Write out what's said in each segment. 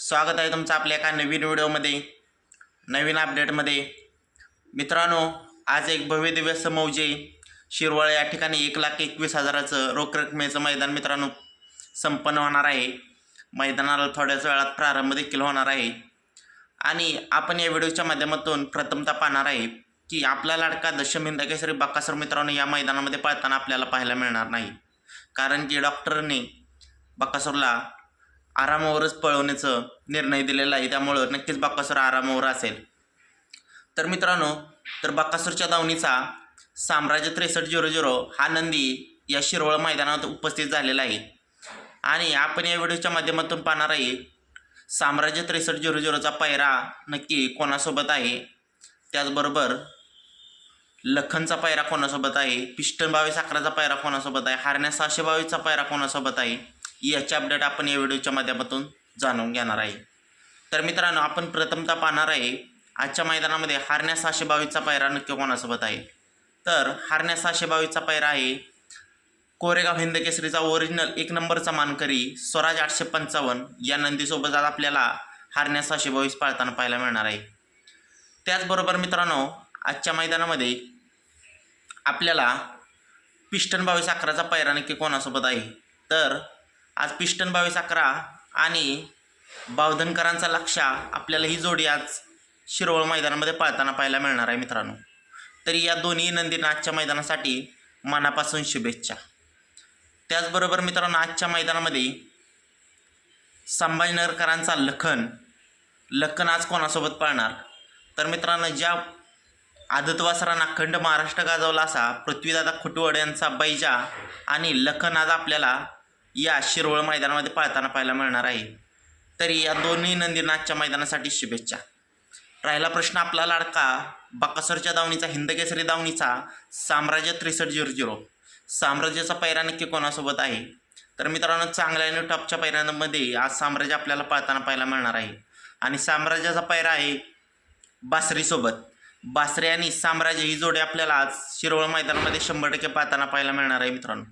स्वागत आहे तुमचं आपल्या एका नवीन व्हिडिओमध्ये नवीन अपडेटमध्ये मित्रांनो आज एक भव्य दिव्य समौजे शिरवळ या ठिकाणी एक लाख एकवीस हजाराचं रोख रकमेचं मैदान मित्रांनो संपन्न होणार आहे. मैदानाला थोड्याच वेळात प्रारंभ देखील होणार आहे. आणि आपण या व्हिडिओच्या माध्यमातून प्रथमतः पाहणार आहे की आपला लाडका दशमिंदा केसरी बाकासर मित्रांनो या मैदानामध्ये पळताना आपल्याला पाहायला मिळणार नाही. कारण की डॉक्टरने बक्कासूरला आरामावरच पळवण्याचं निर्णय दिलेला आहे. त्यामुळं नक्कीच बक्कासूर आरामावर असेल. तर मित्रांनो तर बक्कासूरच्या दावणीचा साम्राज्य त्रेसष्ट झिरो झिरो हा नंदी या शिरवळ मैदानात उपस्थित झालेला आहे. आणि आपण या व्हिडिओच्या माध्यमातून पाहणार आहे साम्राज्य त्रेसष्ट झिरो झिरोचा पायरा नक्की कोणासोबत आहे? त्याचबरोबर लखनचा पायरा कोणासोबत आहे? पिस्टन बावीस अकराचा पायरा कोणासोबत आहे? हारण्या सहाशे बावीसचा पायरा कोणासोबत आहे? याचे अपडेट आपण या व्हिडिओच्या माध्यमातून जाणून घेणार आहे. तर मित्रांनो आपण प्रथमतः पाहणार आहे आजच्या मैदानामध्ये हारण्या सहाशे बावीसचा पायरा नक्की कोणासोबत आहे? तर हारण्या सहाशे बावीसचा पायरा आहे कोरेगाव हिंद केसरीचा ओरिजिनल एक नंबरचा मानकरी स्वराज आठशे पंचावन्न. या नंदीसोबत आज आपल्याला हारण्या सहाशे बावीस पाळताना पाहायला मिळणार आहे. त्याचबरोबर मित्रांनो आजच्या मैदानामध्ये आपल्याला पिस्टन बावीस अकराचा पायरा नक्की कोणासोबत आहे? तर आज पिस्टन बावीस अकरा आणि बावधनकरांचा लक्षा आपल्याला ही जोडी आज शिरवळ मैदानामध्ये पळताना पाहायला मिळणार आहे मित्रांनो. तरी या दोन्ही नंदींना आजच्या मैदानासाठी मनापासून शुभेच्छा. त्याचबरोबर मित्रांनो आजच्या मैदानामध्ये संभाजीनगरकरांचा लखन लखन आज कोणासोबत पळणार? तर मित्रांनो ज्या आदतवासरांना अखंड महाराष्ट्र गाजवला असा पृथ्वीदादा खुटवड यांचा बैजा आणि लखन आज आपल्याला या शिरोळ मैदानामध्ये पाळताना पाहायला मिळणार आहे. तरी या दोन्ही नंदींना आजच्या मैदानासाठी शुभेच्छा. राहिला प्रश्न आपला लाडका बकासरच्या दावणीचा हिंदकेसरी दावणीचा साम्राज्य त्रेसष्ट झिरो झिरो. साम्राज्याचा पैरा नक्की कोणासोबत आहे? तर मित्रांनो चांगल्या आणि टॉपच्या पैऱ्यांमध्ये आज साम्राज्य आपल्याला पाळताना पाहायला मिळणार आहे. आणि साम्राज्याचा पैरा आहे बासरीसोबत. बासरे आणि साम्राज्य ही जोडी आपल्याला आज शिरोळ मैदानामध्ये शंभर टक्के पाहताना पाहायला मिळणार आहे मित्रांनो.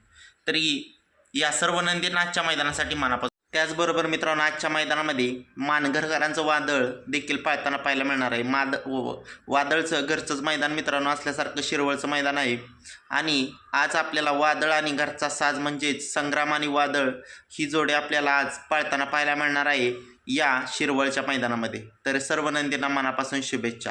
तरी या सर्व नंदी आजच्या मैदानासाठी मनापासून. त्याचबरोबर मित्रांनो आजच्या मैदानामध्ये मानघरकरांचं वादळ देखील पाळताना पाहायला मिळणार आहे. माद वादळचं घरचंच मैदान मित्रांनो असल्यासारखं शिरवळचं मैदान आहे. आणि आज आपल्याला वादळ आणि घरचा साज म्हणजेच संग्राम आणि वादळ ही जोडी आपल्याला आज पाळताना पाहायला मिळणार आहे या शिरवळच्या मैदानामध्ये. तर सर्व नंदींना मनापासून शुभेच्छा.